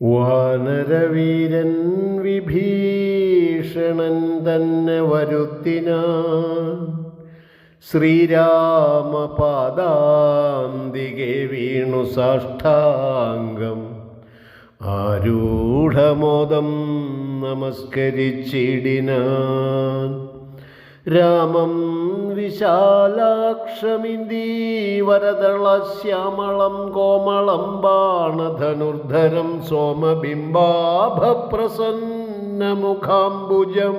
വാനരവീരൻ വിഭീഷണൻ തന്നെ വരുത്തിനാൻ ശ്രീരാമപാദാന്തികെ വീണു സാഷ്ടാംഗം. ആരൂഢമോദം നമസ്കരിച്ചിടിനാൻ. രാമം വിശാലാക്ഷമിന്ദീവരദളശ്യാമളം കോമളം ബാണധനുർധരം സോമബിംബാഭപ്രസന്നമുഖാംബുജം.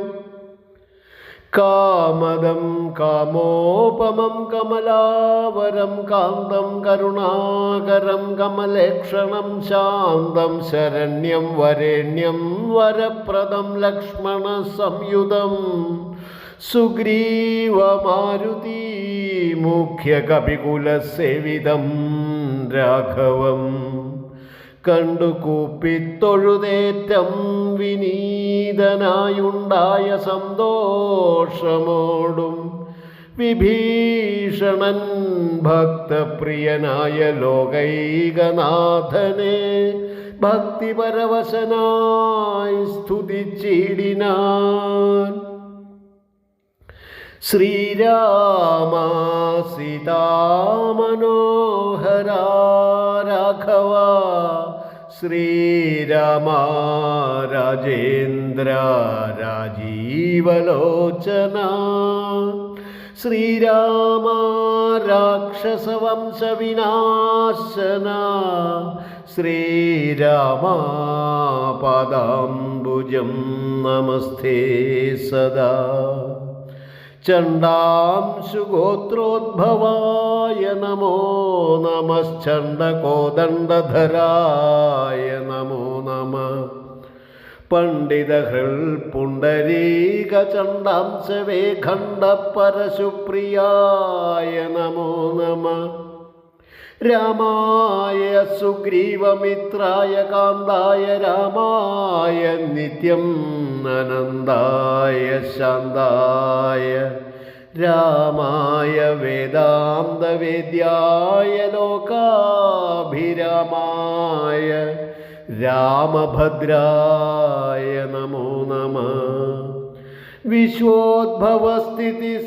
കാമദം കാമോപമം കമലാവരം കാന്തം കരുണാകരം കമലേക്ഷണം ശാന്തം ശരണ്യം വരേണ്യം വരപ്രദം ലക്ഷ്മണ സംയുതം. സുഗ്രീവമാരുതി മുഖ്യ കപികുലസേവിതം രാഘവം. കണ്ടു കൂപ്പിത്തൊഴുതേറ്റം വിനീതനായുണ്ടായ സന്തോഷമോടും വിഭീഷണൻ ഭക്തപ്രിയനായ ലോകൈകനാഥനെ ഭക്തിപരവശനായി സ്തുതിച്ചിടിനാൻ. ശ്രീരാമ സീതാമനോഹര രാഘവ ശ്രീരാമ രാജേന്ദ്ര രാജീവലോചന ശ്രീരാമ രാക്ഷസവംശവിനാശന ശ്രീരാമ പദാംബുജം നമസ്തേ സദാ ചണ്ഡാംശുഗോത്രോദ്ഭവായ നമോ നമശ്ചണ്ഡകോദണ്ഡധരായ നമോ നമ. പണ്ഡിതഹൃൽ പുണ്ടരീക ചണ്ഡാംശവേ ഖണ്ഡപരശുപ്രിയായ നമോ നമ. രാമായ സുഗ്രീവമിത്രായ കാന്തായ രാമായ നിത്യം അനന്തായ ശാന്തായ രാമായ വേദാന്തവേദ്യായ ലോകാഭിരാമായ രാമഭദ്രായ നമ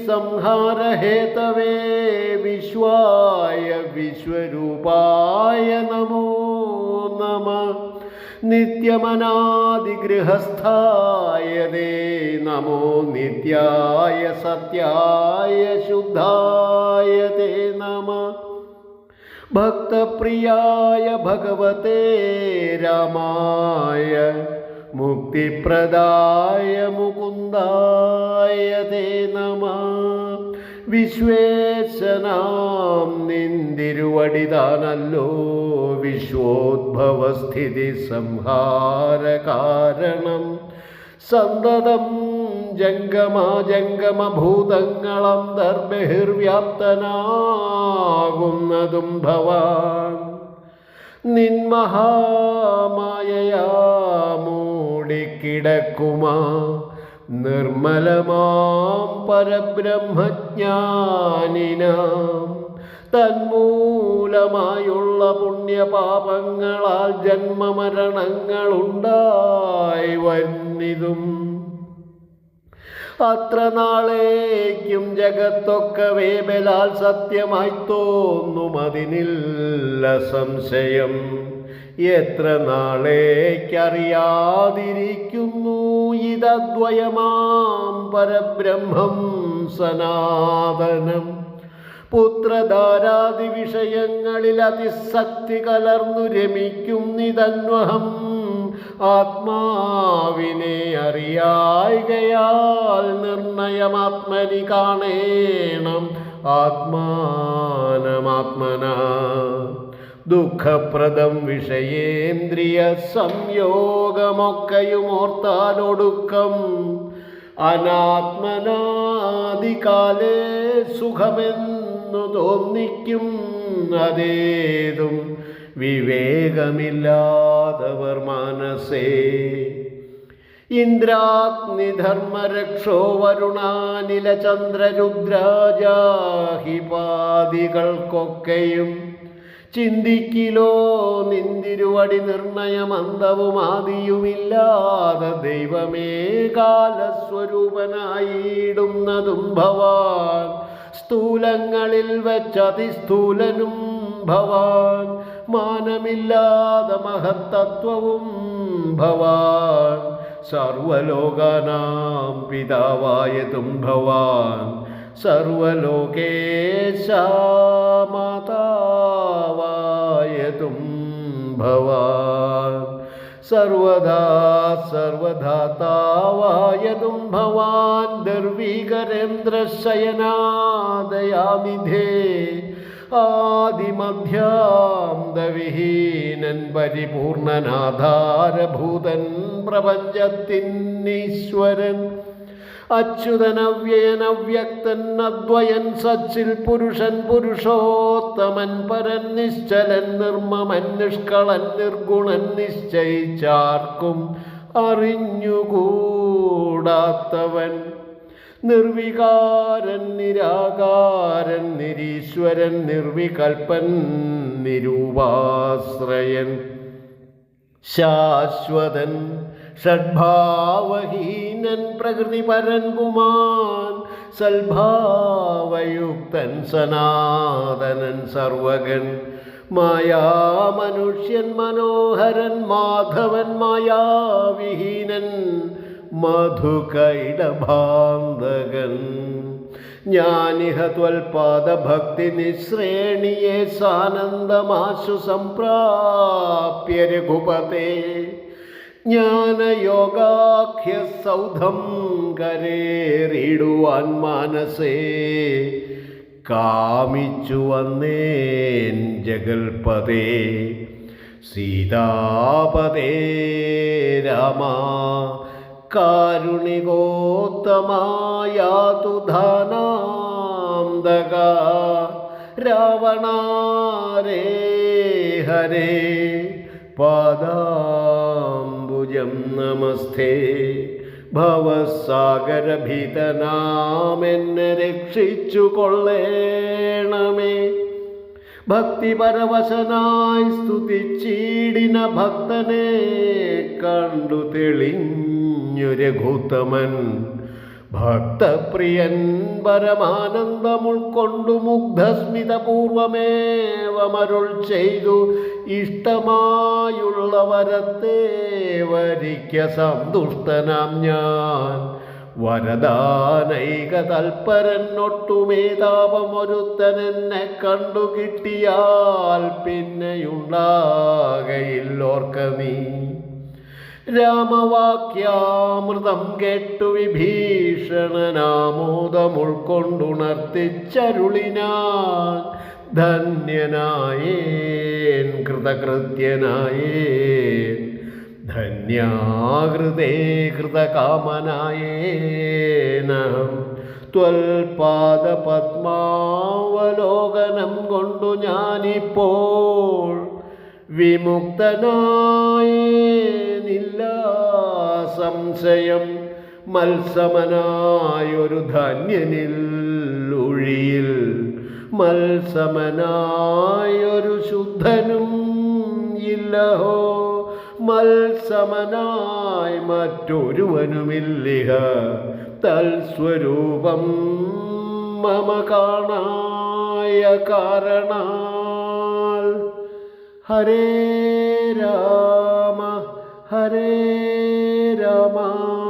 സംഹാരഹേതവേ വിശ്വായ വിശ്വരൂപായ നമോ നമ. നിത്യമനാദിഗൃഹസ്ഥായ ദേ നമോ നിത്യായ സത്യായ ശുദ്ധായ തേ നമ. ഭക്തപ്രിയായ ഭഗവതേ രാമായ മുക്തിപ്രദായ മുകുന്ദായ തേ നമ. വിശ്വേശനാം നിന്തിരുവടിതാനല്ലോ. വിശ്വോദ്ഭവസ്ഥിതി സംഹാരകാരണം. സന്തതം ജംഗമാജംഗമഭൂതങ്ങളം ദർബഹിർവ്യാപ്തനാകുന്നതും ഭവാൻ. മൂടിക്കിടക്കുമാ നിർമ്മലമാം പരബ്രഹ്മജ്ഞാനിനാം. തന്മൂലമായുള്ള പുണ്യപാപങ്ങളാൽ ജന്മമരണങ്ങളുണ്ടായി വരുന്നിതും. അത്ര നാളേക്കും ജഗത്തൊക്കെ വേബലാൽ സത്യമായി തോന്നും അതിനില്ല സംശയം. എത്ര നാളേക്കറിയാതിരിക്കുന്നു ഇതദ്വയമാം പരബ്രഹ്മം സനാതനം. പുത്രധാരാദി വിഷയങ്ങളിൽ അതിസക്തി കലർന്നു രമിക്കുന്നിതന്വഹം ആത്മാവിനെ അറിയായികയാൽ നിർണയമാത്മനി കാണേണം. ആത്മാനമാത്മന. ദുഃഖപ്രദം വിഷയേന്ദ്രിയ സംയോഗമൊക്കെയുമോർത്താലൊടുക്കം. അനാത്മനാദികാലേ സുഖമെന്നു തോന്നിക്കും അതേതും. വിവേകമില്ലാതവർ മാനസേ. ഇന്ദ്രാഗ്നിധർമ്മരക്ഷോ വരുണാനില ചന്ദ്രരുദ്രാജാഹിപാദികൾക്കൊക്കെയും ചിന്തിക്കിലോ നിന്തിരുവടി നിർണയമന്തവും ആദിയുമില്ലാതെ ദൈവമേ കാലസ്വരൂപനായിടുന്നതും ഭവാൻ. സ്ഥൂലങ്ങളിൽ വെച്ചതിസ്ഥൂലനും ഭവാൻ. മാനമില്ലാതെ മഹത്തത്വവും ഭവാൻ. സർവലോകാനാം പിതാവായതും ഭവാൻ. സർവലോകേശാമാതാവായതും ഭവാൻ. സർവദാ സർവധാതാവായതും ഭവാൻ. ദർവീകരേന്ദ്രശയനാദയാനിധേ ആദിമധ്യാന്തവിഹീനൻ പരിപൂർണനാധാരഭൂതൻ പ്രപഞ്ചത്തിനീശ്വരൻ. അച്യുതനവ്യയനവ്യക്തൻ അദ്വയൻ സച്ചിൽ പുരുഷൻ പുരുഷോത്തമൻ പരൻ നിശ്ചലൻ നിർമ്മമൻ നിഷ്കളൻ നിർഗുണൻ നിശ്ചയിച്ചാർക്കും അറിഞ്ഞുകൂടാത്തവൻ. നിർവികാരൻ നിരാകാരൻ നിരീശ്വരൻ നിർവികൽപ്പൻ നിരൂപാശ്രയൻ ശാശ്വതൻ ഷഡ്ഭാവഹീനൻ പ്രകൃതിപരൻ പുമാൻ സൽഭാവയുക്തൻ സനാതനൻ സർവകൻ മായാമനുഷ്യൻ മനോഹരൻ മാധവൻ മായാവിഹീനൻ മധുകൈടഭാന്തകൻ ജ്ഞാനിഹ ത്വൽപാദഭക്തി നിശ്രേണിയെ സാനന്ദമാശു സംപ്രാപ്യ രഘുപതേ. ജ്ഞാനയോഗാഖ്യ സൗധം കരേറിടുവാൻ മാനസേ. കാമിച്ചു വന്നേൻ ജഗൽപതേ. സീതാപതേ രാമ. കാരുണികോത്തമായാതു ധനാന്തക രാവണാരേ ഹരേ പാദാംബുജം നമസ്തേ. ഭവസാഗരഭീതനാമെന്നെ രക്ഷിച്ചു കൊള്ളേണമേ ഭക്തിപരവശനായി സ്തുതിച്ചീടിന ഭക്തനെ കണ്ടു തെളിഞ്ഞു രഘുത്തമൻ ഭക്തപ്രിയൻ പരമാനന്ദമുൾക്കൊണ്ടു മുഗ്ധസ്മിതപൂർവമേവമരുൾ ചെയ്തു ഇഷ്ടമായുള്ളവരത്തെ വരിക്ക സന്തുഷ്ടനാം ഞാൻ. വരദാനൈക തൽപരനൊട്ടുമേതാപമൊരുത്തനെന്നെ കണ്ടു കിട്ടിയാൽ പിന്നെയുണ്ടാകയില്ലോർക്ക നീ. രാമവാക്യാമൃതം കേട്ടു വിഭീഷണനാമോദമുൾക്കൊണ്ടുണർത്തിച്ചരുളിനാൻ ധന്യനായേൻ കൃതകൃത്യനായേൻ. ധന്യാകൃതേ കൃതകാമനായേനഹം ത്വൽപാദപത്മാവലോകനം കൊണ്ടു ഞാനിപ്പോൾ വിമുക്തനായേനില്ല സംശയം മത്സമനായൊരു ധന്യനിൽ ഒഴിയിൽ മത്സമനായൊരു ശുദ്ധനും ഇല്ലഹോ മത്സമനായി മറ്റൊരുവനുമില്ലിഹ തൽസ്വരൂപം മമ കാണായ കാരണാൽ. ഹരേ രാമ ഹരേ আমার